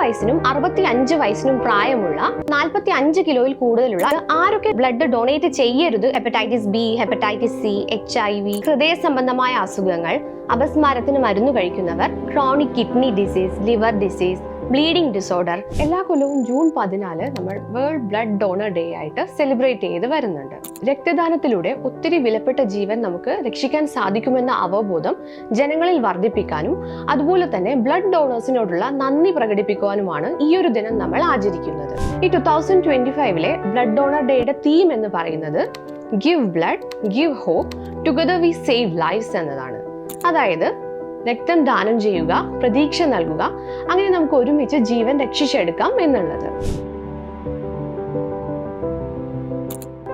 വയസ്സിനും അറുപത്തി അഞ്ച് വയസ്സിനും പ്രായമുള്ള നാൽപ്പത്തി അഞ്ച് കിലോയിൽ കൂടുതലുള്ള ആരൊക്കെ ബ്ലഡ് ഡൊണേറ്റ് ചെയ്യരുത്? Hepatitis B hepatitis C H I V ഹൃദയ സംബന്ധമായ അസുഖങ്ങൾ അപസ്മാരത്തിന് മരുന്ന് കഴിക്കുന്നവർ chronic kidney disease liver disease bleeding disorder. എല്ലാ കൊല്ലവും ജൂൺ പതിനാല് നമ്മൾ വേൾഡ് ബ്ലഡ് ഡോണർ ഡേ ആയിട്ട് സെലിബ്രേറ്റ് ചെയ്ത് വരുന്നുണ്ട്. രക്തദാനത്തിലൂടെ ഒത്തിരി വിലപ്പെട്ട ജീവൻ നമുക്ക് രക്ഷിക്കാൻ സാധിക്കുമെന്ന അവബോധം ജനങ്ങളിൽ വർദ്ധിപ്പിക്കാനും അതുപോലെ തന്നെ ബ്ലഡ് ഡോണേഴ്സിനോടുള്ള നന്ദി പ്രകടിപ്പിക്കുവാനുമാണ് ഈ ഒരു ദിനം നമ്മൾ ആചരിക്കുന്നത്. ഈ ടു തൗസൻഡ് ട്വന്റി ഫൈവിലെ ബ്ലഡ് ഡോണർ ഡേയുടെ തീം എന്ന് പറയുന്നത് give blood give hope together we save lives എന്നതാണ്. അതായത് രക്തം ദാനം ചെയ്യുക പ്രതീക്ഷ നൽകുക അങ്ങനെ നമുക്ക് ഒരുമിച്ച് ജീവൻ രക്ഷിച്ചെടുക്കാം എന്നുള്ളത്.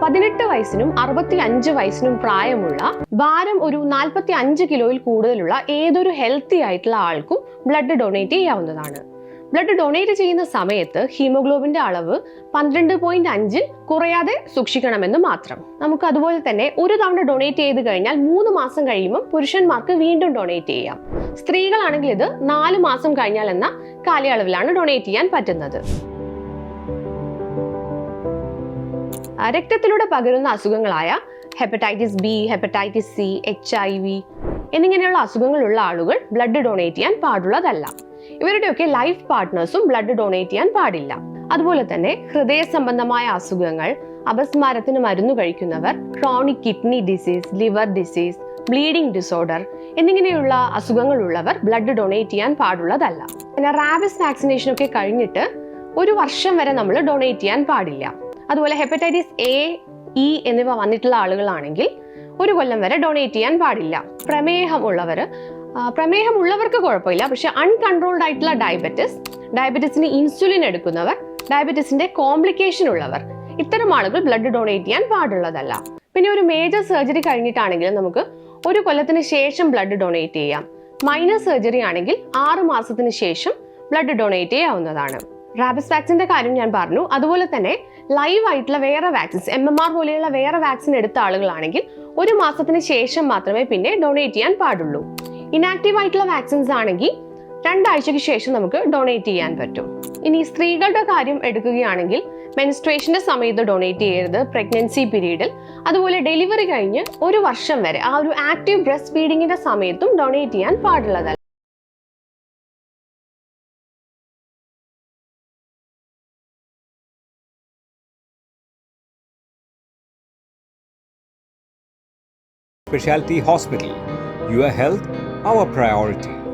പതിനെട്ട് വയസ്സിനും അറുപത്തി അഞ്ച് വയസ്സിനും പ്രായമുള്ള ഭാരം ഒരു നാൽപ്പത്തി അഞ്ച് കിലോയിൽ കൂടുതലുള്ള ഏതൊരു ഹെൽത്തി ആയിട്ടുള്ള ആൾക്കും ബ്ലഡ് ഡൊണേറ്റ് ചെയ്യാവുന്നതാണ്. ബ്ലഡ് ഡൊണേറ്റ് ചെയ്യുന്ന സമയത്ത് ഹീമോഗ്ലോബിന്റെ അളവ് പന്ത്രണ്ട് പോയിന്റ് അഞ്ചിൽ കുറയാതെ സൂക്ഷിക്കണമെന്ന് മാത്രം. നമുക്ക് അതുപോലെ തന്നെ ഒരു തവണ ഡൊണേറ്റ് ചെയ്ത് കഴിഞ്ഞാൽ മൂന്ന് മാസം കഴിയുമ്പോൾ പുരുഷന്മാർക്ക് വീണ്ടും ഡൊണേറ്റ് ചെയ്യാം. സ്ത്രീകളാണെങ്കിൽ ഇത് നാല് മാസം കഴിഞ്ഞാൽ എന്ന കാലയളവിലാണ് ഡൊണേറ്റ് ചെയ്യാൻ പറ്റുന്നത്. രക്തത്തിലൂടെ പകരുന്ന അസുഖങ്ങളായ hepatitis B hepatitis C H I V എന്നിങ്ങനെയുള്ള അസുഖങ്ങളുള്ള ആളുകൾ ബ്ലഡ് ഡൊണേറ്റ് ചെയ്യാൻ പാടുള്ളതല്ല. ഇവരുടെയൊക്കെ ലൈഫ് പാർട്ട്നേഴ്സും ബ്ലഡ് ഡൊണേറ്റ് ചെയ്യാൻ പാടില്ല. അതുപോലെ തന്നെ ഹൃദയ സംബന്ധമായ അസുഖങ്ങൾ അപസ്മാരത്തിന് മരുന്ന് കഴിക്കുന്നവർ chronic kidney disease liver disease bleeding disorder എന്നിങ്ങനെയുള്ള അസുഖങ്ങളുള്ളവർ ബ്ലഡ് ഡൊണേറ്റ് ചെയ്യാൻ പാടുള്ളതല്ല. പിന്നെ റാബിസ് വാക്സിനേഷൻ ഒക്കെ കഴിഞ്ഞിട്ട് ഒരു വർഷം വരെ നമ്മൾ ഡൊണേറ്റ് ചെയ്യാൻ പാടില്ല. അതുപോലെ ഹെപ്പറ്റൈറ്റിസ് എ ഇ എന്നിവ വന്നിട്ടുള്ള ആളുകളാണെങ്കിൽ ഒരു കൊല്ലം വരെ ഡൊണേറ്റ് ചെയ്യാൻ പാടില്ല. പ്രമേഹം ഉള്ളവർ പ്രമേഹം ഉള്ളവർക്ക് കുഴപ്പമില്ല. പക്ഷെ അൺകൺട്രോൾഡ് ആയിട്ടുള്ള ഡയബറ്റിസ് ഡയബറ്റിസിന് ഇൻസുലിൻ എടുക്കുന്നവർ ഡയബറ്റിസിന്റെ കോംപ്ലിക്കേഷൻ ഉള്ളവർ ഇത്തരം ആളുകൾ ബ്ലഡ് ഡൊണേറ്റ് ചെയ്യാൻ പാടുള്ളതല്ല. പിന്നെ ഒരു മേജർ സർജറി കഴിഞ്ഞിട്ടാണെങ്കിലും നമുക്ക് ഒരു കൊല്ലത്തിന് ശേഷം ബ്ലഡ് ഡൊണേറ്റ് ചെയ്യാം. മൈനർ സർജറി ആണെങ്കിൽ ആറ് മാസത്തിന് ശേഷം ബ്ലഡ് ഡൊണേറ്റ് ചെയ്യാവുന്നതാണ്. റാബിസ് വാക്സിന്റെ കാര്യം ഞാൻ പറഞ്ഞു. അതുപോലെ തന്നെ ലൈവ് ആയിട്ടുള്ള വേറെ വാക്സിൻസ് എം എം ആർ പോലെയുള്ള വേറെ വാക്സിൻ എടുത്ത ആളുകളാണെങ്കിൽ ഒരു മാസത്തിന് ശേഷം മാത്രമേ പിന്നെ ഡൊണേറ്റ് ചെയ്യാൻ പാടുള്ളൂ. ഇനാക്റ്റീവ് ആയിട്ടുള്ള വാക്സിൻസ് ആണെങ്കിൽ രണ്ടാഴ്ചയ്ക്ക് ശേഷം നമുക്ക് ഡൊണേറ്റ് ചെയ്യാൻ പറ്റും. ഇനി സ്ത്രീകളുടെ കാര്യം എടുക്കുകയാണെങ്കിൽ മെൻസ്ട്രേഷന്റെ സമയത്ത് ഡൊണേറ്റ് ചെയ്യരുത് പ്രഗ്നൻസി പീരീഡിൽ അതുപോലെ ഡെലിവറി കഴിഞ്ഞ് ഒരു വർഷം വരെ ആ ഒരു ആക്റ്റീവ് ബ്രസ്റ്റ് ഫീഡിങ്ങിന്റെ സമയത്തും ഡൊണേറ്റ് ചെയ്യാൻ പാടുള്ളതല്ല. Specialty Hospital. Your health, our priority.